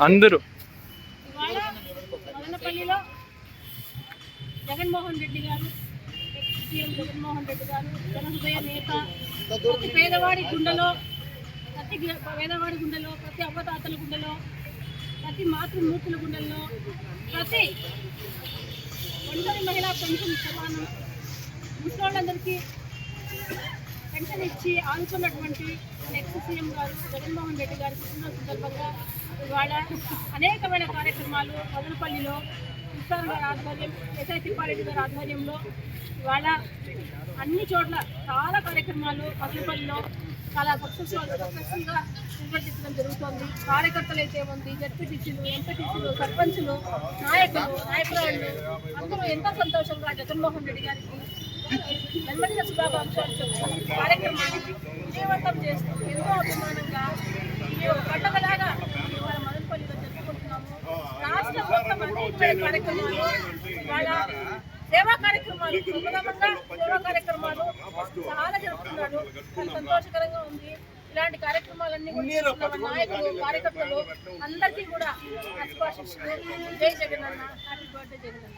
అందరూ మదనపల్లిలో జగన్మోహన్ రెడ్డి గారు సీఎం జగన్మోహన్ రెడ్డి గారు జనహృదయ నేత ప్రతి పేదవాడి గుండెలో ప్రతి పేదవాడి గుండెలో ప్రతి అవ్వతాతల గుండెలో ప్రతి మాతృమూర్తుల గుండెల్లో ప్రతి ఒంటరి మహిళా పెన్షన్ సమానం ముసలోళ్ళందరికీ పెన్షన్ ఇచ్చి నెక్స్ట్ సీఎం గారు జగన్మోహన్ రెడ్డి గారి పుట్టినరోజు సందర్భంగా ఇవాళ అనేకమైన కార్యక్రమాలు మదనపల్లిలో కృష్ణారావు గారి ఆధ్వర్యం ఎస్ఐ తిప్పారెడ్డి గారి ఆధ్వర్యంలో ఇవాళ అన్ని చోట్ల చాలా కార్యక్రమాలు మదనపల్లిలో చాలా సక్సెస్ఫుల్ సక్సెస్ఫుల్గా నిర్వర్తించడం జరుగుతోంది. కార్యకర్తలు అయితే ఉంది జడ్పీటీసీలు ఎంపీటీసీలు సర్పంచులు నాయకులు నాయకురాళ్ళు అందరూ ఎంతో సంతోషంగా జగన్మోహన్ రెడ్డి గారికి జన్మదిన శుభాకాంక్షలు కార్యక్రమాన్ని విజయవంతం చేస్తూ ఎంతో అభిమానంగా ఈ ఒక పండుగలాగా ఇవాళ మదనపల్లిలో జరుపుకుంటున్నాము రాష్ట్ర మొత్తం అనేకమైన కార్యక్రమాలు ఇవాళ సేవా కార్యక్రమాలు సుగమంగా సేవా కార్యక్రమాలు చాలా జరుపుతున్నాడు చాలా సంతోషకరంగా ఉంది ఇలాంటి కార్యక్రమాలన్నీ కూడా నాయకులు కార్యకర్తలు అందరికీ కూడా శుభాశిష్యులు జై జగన్ అన్న హ్యాపీ బర్త్డే జగన్ అన్న